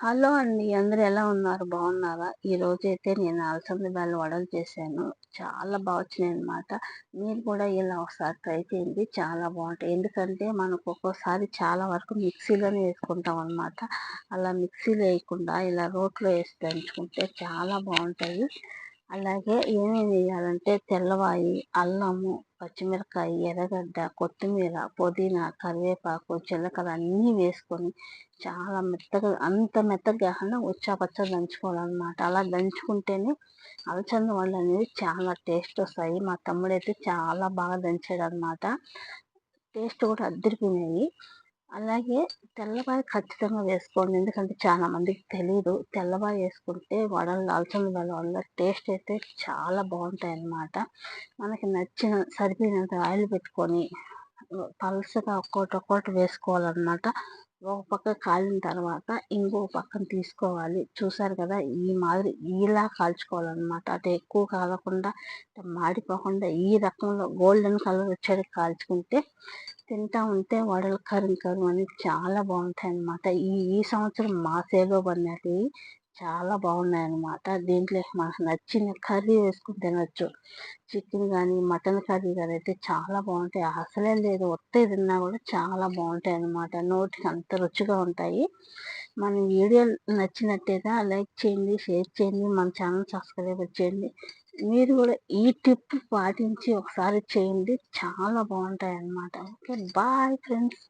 Hello అండి. అందరూ ఎలా ఉన్నారు? బాగున్నారా? ఈ రోజు అయితే నేను అలసంద బ్యాలు వడలు చేశాను. చాలా బాగా వచ్చినాయి అనమాట మీరు కూడా ఇలా ఒకసారి ట్రై చేయండి. చాలా బాగుంటాయి. ఎందుకంటే మనకు ఒక్కోసారి చాలా వరకు మిక్సీలోనే వేసుకుంటాం అనమాట అలా మిక్సీలో వేయకుండా ఇలా రోట్లో వేసి దంచుకుంటే చాలా బాగుంటాయి. అలాగే ఏమేమి వేయాలంటే తెల్లవాయి అల్లము పచ్చిమిరకాయ ఎర్రగడ్డ కొత్తిమీర పుదీనా కరివేపాకు జీలకర్ర అన్నీ వేసుకొని చాలా మెత్తగా అంత మెత్తగా కాకుండా ఉచ్చాపచ్చ దంచుకోవాలన్నమాట. అలా దంచుకుంటేనే అలచంద వాళ్ళు అనేవి చాలా టేస్ట్ వస్తాయి. మా తమ్ముడైతే చాలా బాగా దంచాడు అనమాట టేస్ట్ కూడా అద్దరిపోయినాయి. అలాగే తెల్లబాయ ఖచ్చితంగా వేసుకోండి. ఎందుకంటే చాలా మందికి తెలియదు తెల్లబాయ వేసుకుంటే వడలు అలసంద వల్ల టేస్ట్ అయితే చాలా బాగుంటాయి అన్నమాట మనకి నచ్చిన సరిపోయినంత ఆయిల్ పెట్టుకొని పలుసగా ఒక్కోటి ఒక్కొక్కటి వేసుకోవాలన్నమాట. ఒక పక్క కాలిన తర్వాత ఇంకో పక్కన తీసుకోవాలి. చూసారు కదా ఈ మాదిరి ఇలా కాల్చుకోవాలన్నమాట. అటు ఎక్కువ కాలకుండా మాడిపోకుండా ఈ రకంలో గోల్డెన్ కలర్ వచ్చేది కాల్చుకుంటే తింటా ఉంటే వడలు కరుం కరుం అని చాలా బాగుంటాయి అన్నమాట ఈ ఈ సంవత్సరం మా సేలో పడినవి చాలా బాగున్నాయి అన్నమాట దీంట్లో మనకు నచ్చిన కర్రీ వేసుకుని తినొచ్చు. చికెన్ కానీ మటన్ కర్రీ కానీ అయితే చాలా బాగుంటాయి. అసలే లేదు ఒత్తే తిన్నా కూడా చాలా బాగుంటాయి అన్నమాట నోటికి అంత రుచిగా ఉంటాయి. మన వీడియో నచ్చినట్టయితే లైక్ చేయండి షేర్ చేయండి మన ఛానల్ సబ్స్క్రైబ్ చేయండి. మీరు కూడా ఈ టిప్ పాటించి ఒకసారి చేయండి. చాలా బాగుంటాయి అన్నమాట ఓకే బాయ్ ఫ్రెండ్స్.